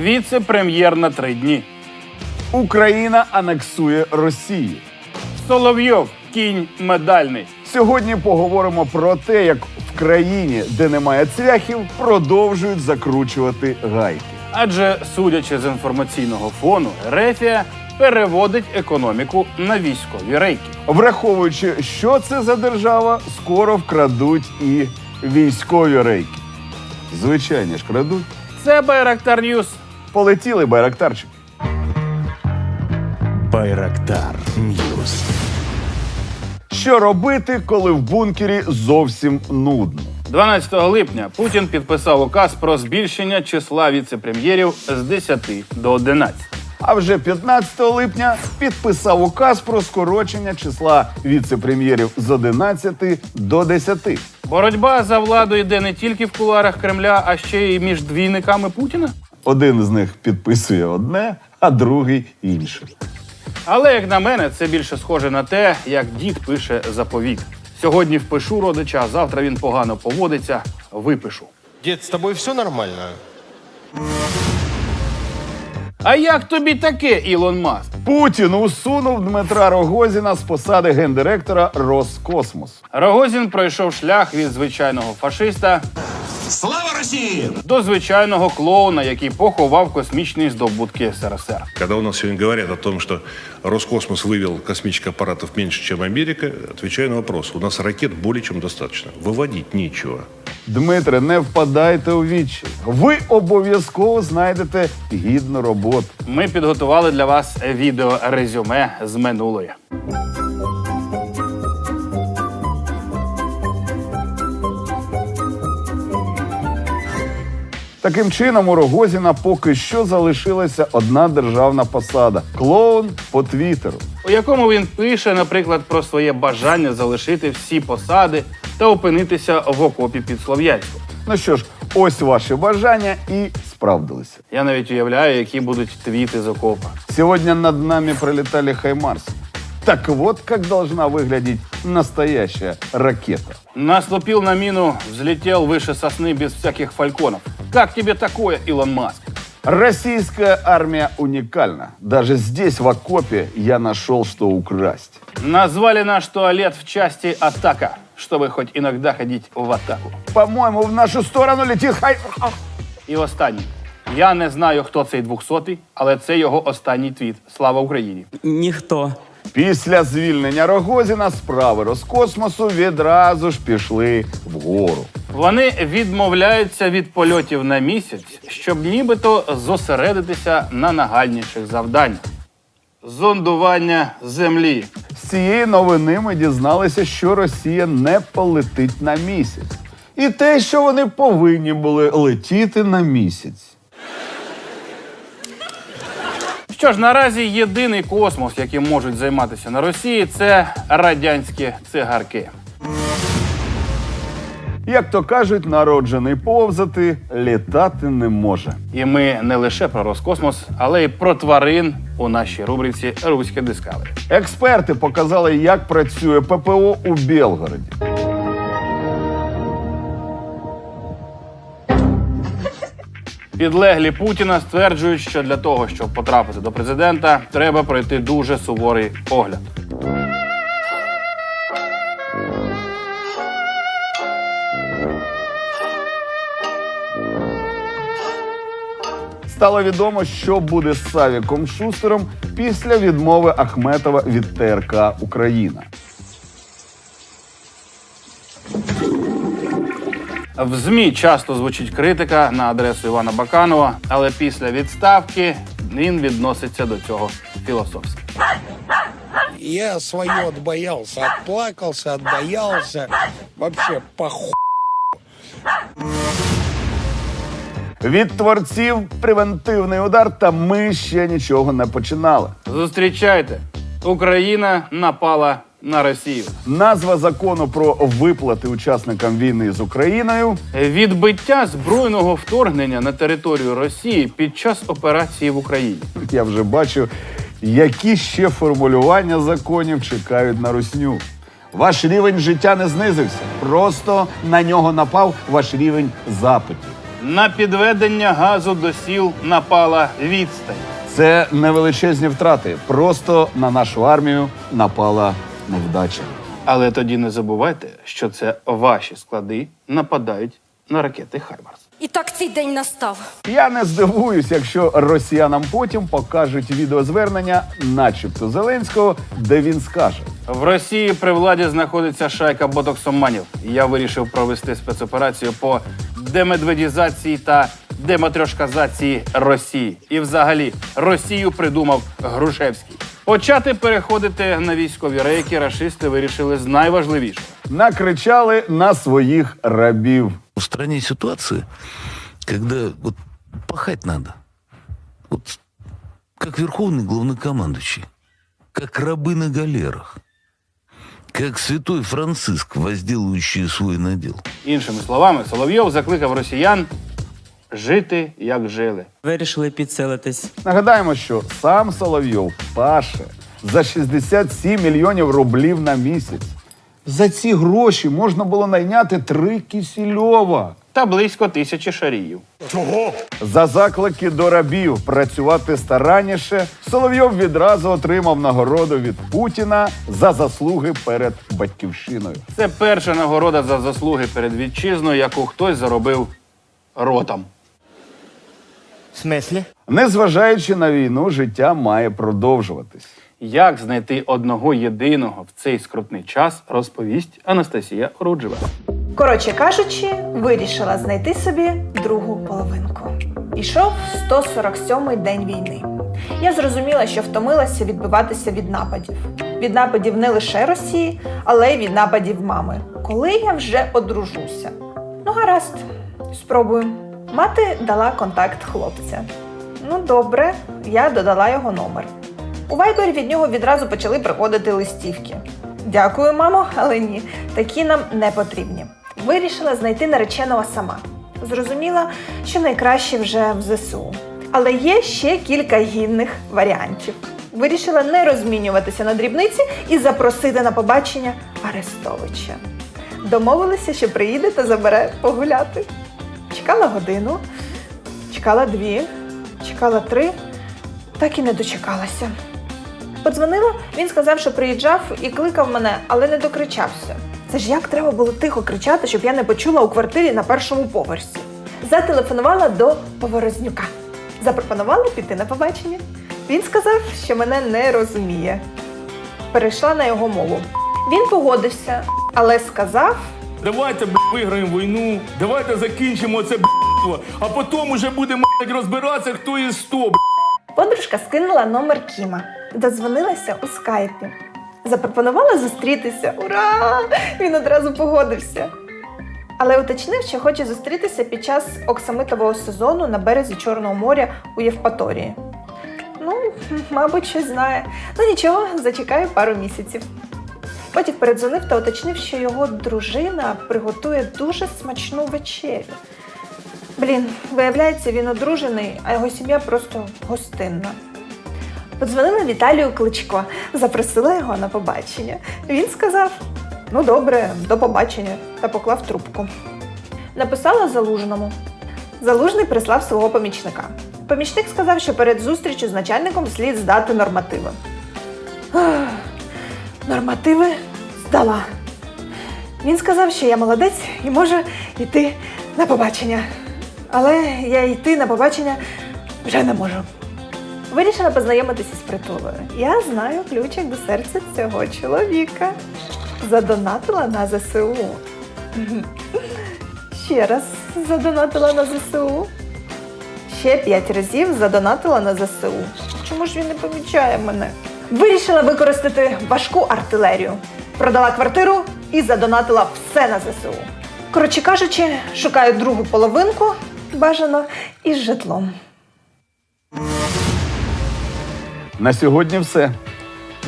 Віце-прем'єр на три дні. Україна анексує Росію. Соловйов кінь медальний. Сьогодні поговоримо про те, як в країні, де немає цвяхів, продовжують закручувати гайки. Адже, судячи з інформаційного фону, Рефія переводить економіку на військові рейки. Враховуючи, що це за держава, скоро вкрадуть і військові рейки. Звичайно ж, крадуть. Це Байрактар Ньюс. Полетіли байрактарчики. Байрактар Ньюс. Що робити, коли в бункері зовсім нудно? 12 липня Путін підписав указ про збільшення числа віце-прем'єрів з 10 до 11. А вже 15 липня підписав указ про скорочення числа віце-прем'єрів з 11 до 10. Боротьба за владу йде не тільки в куларах Кремля, а ще й між двійниками Путіна. Один з них підписує одне, а другий інше. Але як на мене, це більше схоже на те, як дід пише заповіт. Сьогодні впишу родича, а завтра він погано поводиться. Випишу. Дед, с тобой все нормально? А як тобі таке, Ілон Маск? Путін усунув Дмитра Рогозіна з посади гендиректора Роскосмос. Рогозін пройшов шлях від звичайного фашиста Слава России! до звичайного клоуна, який поховав космічні здобутки СРСР. Когда у нас сегодня говорят о том, что Роскосмос вывел космических аппаратов меньше, чем Америка, отвечаю на вопрос. У нас ракет более чем достаточно. Выводить нечего. Дмитре, не впадайте у вічі. Ви обов'язково знайдете гідну роботу. Ми підготували для вас відео резюме з минулої. Таким чином, у Рогозіна поки що залишилася одна державна посада клоун по твіттеру. у якому він пише, наприклад, про своє бажання залишити всі посади та опинитися в окопі під Слов'янськом. Ну що ж, ось ваші бажання і справдилися. Я навіть уявляю, які будуть твіти з окопа. Сегодня над нами пролетали Хаймарс. Так вот, как должна выглядеть настоящая ракета. Наступил на мину, взлетел выше сосны без всяких фальконов. Как тебе такое, Илон Маск? Российская армия уникальна. Даже здесь, в окопе, я нашел, что украсть. Назвали наш туалет в части «Атака», чтобы хоть иногда ходить в атаку. По-моему, в нашу сторону летит Хай... І останнє. Я не знаю, хто цей двохсотий, але це його останній твіт. Слава Україні! Ніхто. Після звільнення Рогозіна справи Роскосмосу відразу ж пішли вгору. Вони відмовляються від польотів на місяць, щоб нібито зосередитися на нагальніших завданнях. Зондування землі. З цієї новини ми дізналися, що Росія не полетить на місяць. І те, що вони повинні були летіти на місяць. Що ж, наразі єдиний космос, яким можуть займатися на Росії, це радянські цигарки. Як то кажуть, народжений повзати літати не може. І ми не лише про Роскосмос, але й про тварин у нашій рубриці Руське Дискавері. Експерти показали, як працює ППО у Білгороді. Підлеглі Путіна стверджують, що для того, щоб потрапити до президента, треба пройти дуже суворий огляд. Стало відомо, що буде з Савіком Шустером після відмови Ахметова від ТРК Україна. В ЗМІ часто звучить критика на адресу Івана Баканова, але після відставки він відноситься до цього філософськи. Я свое отбоялся, отплакался, отбоялся. Вообще похуй. Від творців превентивний удар, та ми ще нічого не починали. Зустрічайте, Україна напала на Росію. Назва закону про виплати учасникам війни з Україною Відбиття збройного вторгнення на територію Росії під час операції в Україні. я вже бачу, які ще формулювання законів чекають на русню. Ваш рівень життя не знизився, просто на нього напав ваш рівень запитів. На підведення газу до сіл напала відстань. Це не величезні втрати. Просто на нашу армію напала невдача. Але тоді не забувайте, що це ваші склади нападають на ракети Хаймарс. І так цей день настав. Я не здивуюсь, якщо росіянам потім покажуть відеозвернення, начебто Зеленського, де він скаже: В Росії при владі знаходиться шайка ботоксоманів. Я вирішив провести спецоперацію по демедведізації та дематрьошказації Росії. І взагалі Росію придумав Грушевський. Почати переходити на військові рейки рашисти вирішили з найважливішого. накричали на своїх рабів. В стране ситуация, когда вот пахать надо. Вот как верховный главнокомандующий, как рабы на галерах, как святой Франциск, возделывающий свой надел. Іншими словами, Соловйов закликав росіян жити як жили. Вирішили підселитись. Нагадаємо, що сам Соловйов паше за 67 мільйонів рублів на місяць. За ці гроші можна було найняти три кісільова. Та близько тисячі шаріїв. За заклики до рабів працювати старанніше, Соловйов відразу отримав нагороду від Путіна за заслуги перед батьківщиною. Це перша нагорода за заслуги перед вітчизною, яку хтось заробив ротом. В смислі? Незважаючи на війну, життя має продовжуватись. Як знайти одного єдиного в цей скрутний час, розповість Анастасія Оруджева. Коротше кажучи, вирішила знайти собі другу половинку. Ішов 147-й день війни. Я зрозуміла, що втомилася відбиватися від нападів. Від нападів не лише Росії, але й від нападів мами. Коли я вже одружуся? Ну, гаразд, спробую. Мати дала контакт хлопця. Ну, добре, я додала його номер. У Вайбері від нього відразу почали приходити листівки. Дякую, мамо, але ні, такі нам не потрібні. Вирішила знайти нареченого сама. Зрозуміла, що найкраще вже в ЗСУ. Але є ще кілька гідних варіантів. Вирішила не розмінюватися на дрібниці і запросити на побачення Арестовича. Домовилися, що приїде та забере погуляти. Чекала годину, чекала дві, чекала три, так і не дочекалася. Подзвонила, він сказав, що приїжджав і кликав мене, але не докричався. Це ж як треба було тихо кричати, щоб я не почула у квартирі на першому поверсі. Зателефонувала до Поворознюка. Запропонувала піти на побачення. Він сказав, що мене не розуміє. Перейшла на його мову. Він погодився, але сказав, Давайте б, виграємо війну, давайте закінчимо це б***ство, а потім уже будемо розбиратися, хто із сто. Подружка скинула номер Кіма, додзвонилася у скайпі. Запропонувала зустрітися. Ура! Він одразу погодився. Але уточнив, що хоче зустрітися під час оксамитового сезону на березі Чорного моря у Євпаторії. Ну, мабуть, щось знає. Ну нічого, зачекаю пару місяців. Потім передзвонив та уточнив, що його дружина приготує дуже смачну вечерю. Блін, виявляється, він одружений, а його сім'я просто гостинна. Подзвонила Віталію Кличко, запросила його на побачення. Він сказав: ну добре, до побачення, та поклав трубку. Написала залужному. Залужний прислав свого помічника. Помічник сказав, що перед зустрічю з начальником слід здати нормативи. Нормативи здала. Він сказав, що я молодець і можу йти на побачення. Але я йти на побачення вже не можу. Вирішила познайомитися з притулою. Я знаю ключик до серця цього чоловіка. Задонатила на ЗСУ. Ще раз задонатила на ЗСУ. Ще п'ять разів задонатила на ЗСУ. Чому ж він не помічає мене? Вирішила використати важку артилерію. Продала квартиру і задонатила все на ЗСУ. Коротше кажучи, шукаю другу половинку, бажано із житлом. На сьогодні все.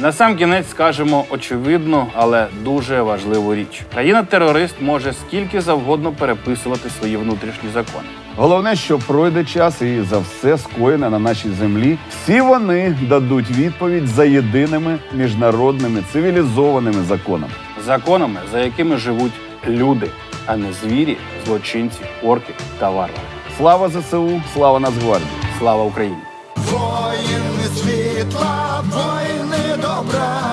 На сам кінець скажемо очевидну, але дуже важливу річ. Країна-терорист може скільки завгодно переписувати свої внутрішні закони. Головне, що пройде час, і за все скоєне на нашій землі, всі вони дадуть відповідь за єдиними міжнародними цивілізованими законами. Законами, за якими живуть люди, а не звірі, злочинці, орки та варвари. Слава ЗСУ, слава Нацгвардії! Слава Україні! Воїни світла, воїни obra.